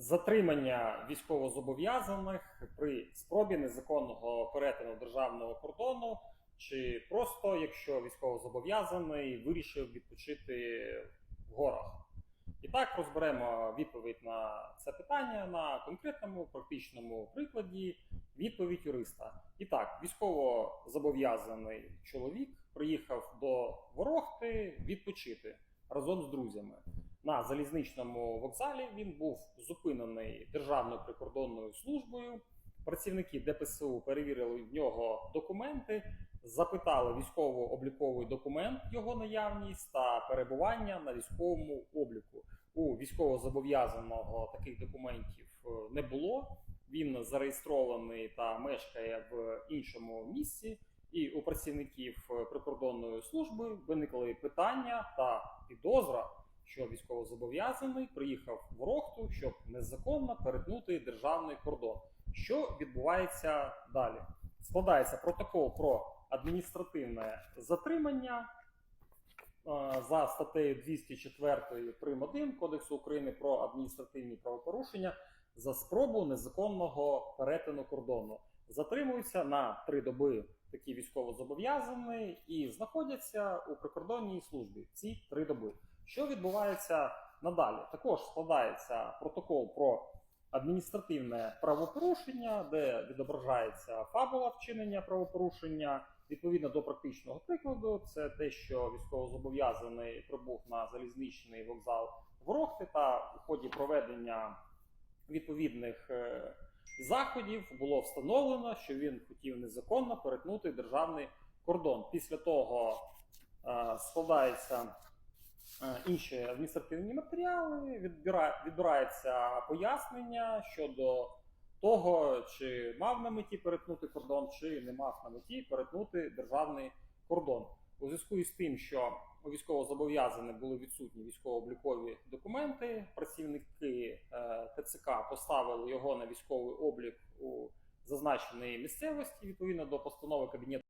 затримання військовозобов'язаних при спробі незаконного перетину державного кордону, чи просто якщо військовозобов'язаний вирішив відпочити в горах. І так розберемо відповідь на це питання на конкретному практичному прикладі. Відповідь юриста. І так, військово-зобов'язаний чоловік приїхав до Ворохти відпочити разом з друзями. На залізничному вокзалі він був зупинений Державною прикордонною службою. Працівники ДПСУ перевірили в нього документи, запитали військово-обліковий документ, його наявність та перебування на військовому обліку. У військовозобов'язаного таких документів е, не було. Він зареєстрований та мешкає в іншому місці, і у працівників е, прикордонної служби виникли питання та підозра, що військовозобов'язаний приїхав в Рохту, щоб незаконно перетнути державний кордон. Що відбувається далі? Складається протокол про адміністративне затримання е, за статтею 204 прим. 1 Кодексу України про адміністративні правопорушення за спробу незаконного перетину кордону. Затримуються на три доби такі військовозобов'язані і знаходяться у прикордонній службі ці три доби. Що відбувається надалі? Також складається протокол про адміністративне правопорушення, де відображається фабула вчинення правопорушення. Відповідно до практичного прикладу, це те, що військовозобов'язаний прибув на залізничний вокзал Ворохти та у ході проведення відповідних е, заходів було встановлено, що він хотів незаконно перетнути державний кордон. Після того е, складаються е, інші адміністративні матеріали, відбира, відбирається пояснення щодо того, чи мав на меті перетнути кордон, чи не мав на меті перетнути державний кордон. У зв'язку із тим, що у військовозобов'язаних були відсутні військово-облікові документи, працівники е, ТЦК поставили його на військовий облік у зазначеній місцевості відповідно до постанови Кабінету